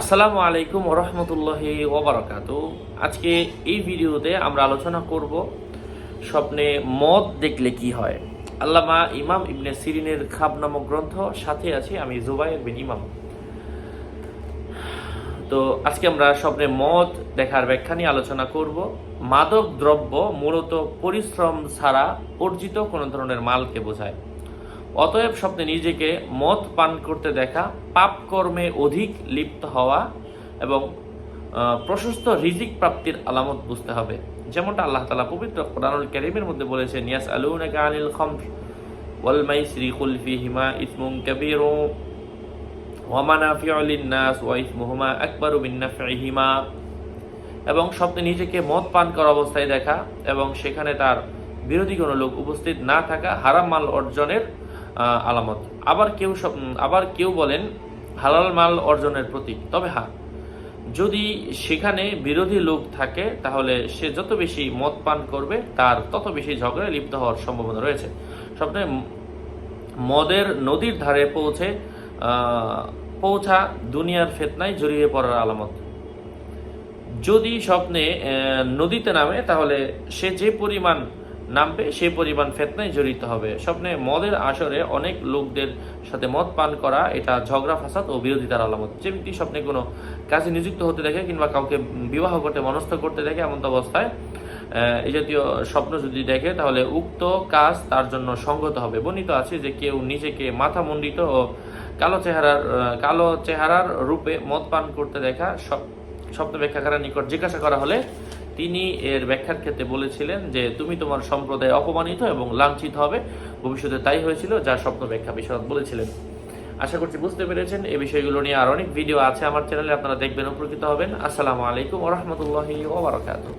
আসসালামু আলাইকুম রহমতুল্লাহি ওবরাকাত আজকে এই ভিডিওতে আমরা আলোচনা করব স্বপ্নে মদ দেখলে কি হয়। আল্লামা ইমাম ইবনে সিরিনের খাব নামক গ্রন্থ, সাথে আছি আমি জুবাইর বিন ইমাম। তো আজকে আমরা স্বপ্নে মদ দেখার ব্যাখ্যা নিয়ে আলোচনা করব। মাদক দ্রব্য মূলত পরিশ্রম ছাড়া অর্জিত কোনো ধরনের মালকে বোঝায়। অতএব স্বপ্নে নিজেকে মদ পান করতে দেখা, পাপ কর্মে অধিক লিপ্ত হওয়া এবং প্রশস্ত রিজিক প্রাপ্তির আলামত বুঝতে হবে। যেমনটা আল্লাহ তালা পবিত্র কোরআনুল কারীমের মধ্যে বলেছেন ইয়াস আলুনাকা আনিল খামর ওয়াল মাইসরি কুল ফিহিমা ইসমুন কাবীরু ওয়া মানাফিউ লিন-নাস ওয়া ইসমুহুমা আকবারু মিন নাফইহিমা এবং স্বপ্নে নিজেকে মদ পান করা অবস্থায় দেখা এবং সেখানে তার বিরোধী কোনো লোক উপস্থিত না থাকা হারাম মাল অর্জনের আলামত। আবার কেউ আবার কেউ বলেন, হালাল মাল অর্জনের প্রতীক। তবে হ্যাঁ যদি সেখানে বিরোধী লোক থাকে, তাহলে সে যত বেশি মদ পান করবে, তার তত বেশি ঝগড়ায় লিপ্ত হওয়ার সম্ভাবনা রয়েছে। স্বপ্নে মদের নদীর ধারে পৌঁছে পৌঁছা দুনিয়ার ফেতনায় জড়িয়ে পড়ার আলামত। যদি স্বপ্নে নদীতে নামে, তাহলে সে যে পরিমাণ নামবে, সেই পরিমাণ ফেতনায় জড়িত হবে। স্বপ্নে মদের আসরে অনেক লোকদের সাথে মদ পান করা, এটা ঝগড়া, ফাসাদ ও বিরোধিতার আলামত। যে ব্যক্তি স্বপ্নে কোনো কাজে নিযুক্ত হতে দেখে কিংবা কাউকে বিবাহ করতে, মনস্থ করতে দেখে এমন অবস্থায় এই জাতীয় স্বপ্ন যদি দেখে, তাহলে উক্ত কাজ তার জন্য সঙ্গত হবে। বর্ণিত আছে যে কেউ নিজেকে মাথা মণ্ডিত ও কালো চেহারার কালো চেহারার রূপে মদ পান করতে দেখা স্বপ- স্বপ্ন ব্যাখ্যাকারের নিকট জিজ্ঞাসা করা হলে তিনি এর ব্যাখ্যার ক্ষেত্রে বলেছিলেন যে তুমি তোমার সম্প্রদায় অপমানিত এবং লাঞ্ছিত হবে। ভবিষ্যতে তাই হয়েছিল যা স্বপ্ন ব্যাখ্যা বিশদ বলেছিলেন। আশা করছি বুঝতে পেরেছেন। এই বিষয়গুলো নিয়ে আর অনেক ভিডিও আছে আমার চ্যানেলে, আপনারা দেখবেন, উপকৃত হবেন। আসসালামু আলাইকুম ওরহমতুল্লাহি ওবরাকাতুহ